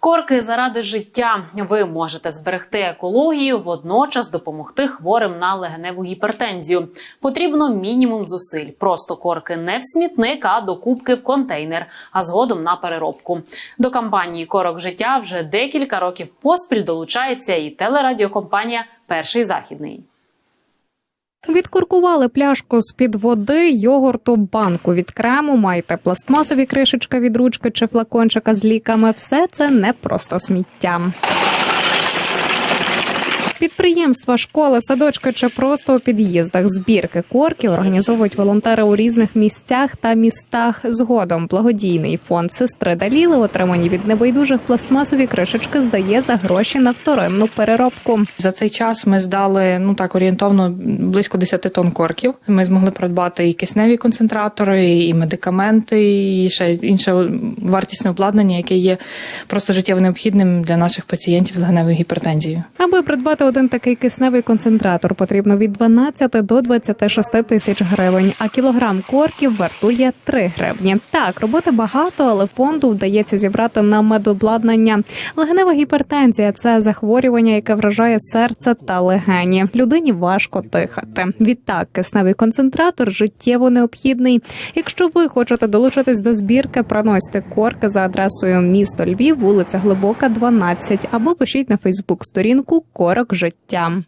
Корки заради життя. Ви можете зберегти екологію, водночас допомогти хворим на легеневу гіпертензію. Потрібно мінімум зусиль. Просто корки не в смітник, а до кубки в контейнер, а згодом на переробку. До кампанії Корок життя вже декілька років поспіль долучається і телерадіокомпанія Перший західний. Відкуркували пляшку з-під води, йогурту, банку від крему, маєте пластмасові кришечка від ручки чи флакончика з ліками. Все це не просто сміття. Підприємства, школи, садочки чи просто у під'їздах збірки корків організовують волонтери у різних місцях та містах. Згодом благодійний фонд сестри Даліли, отримані від небайдужих пластмасові кришечки, здає за гроші на вторинну переробку. За цей час ми здали ну так орієнтовно близько 10 тонн корків. Ми змогли придбати і кисневі концентратори, і медикаменти, і ще інше вартісне обладнання, яке є просто життєво необхідним для наших пацієнтів з легеневою гіпертензією. Аби придбати один такий кисневий концентратор, потрібно від 12 до 26 тисяч гривень, а кілограм корків вартує 3 гривні. Так, роботи багато, але фонду вдається зібрати на медобладнання. Легенева гіпертензія це захворювання, яке вражає серце та легені. Людині важко дихати. Відтак, кисневий концентратор життєво необхідний. Якщо ви хочете долучитись до збірки, проносьте корки за адресою місто Львів, вулиця Глибока, 12, або пишіть на Фейсбук сторінку Корок Життям.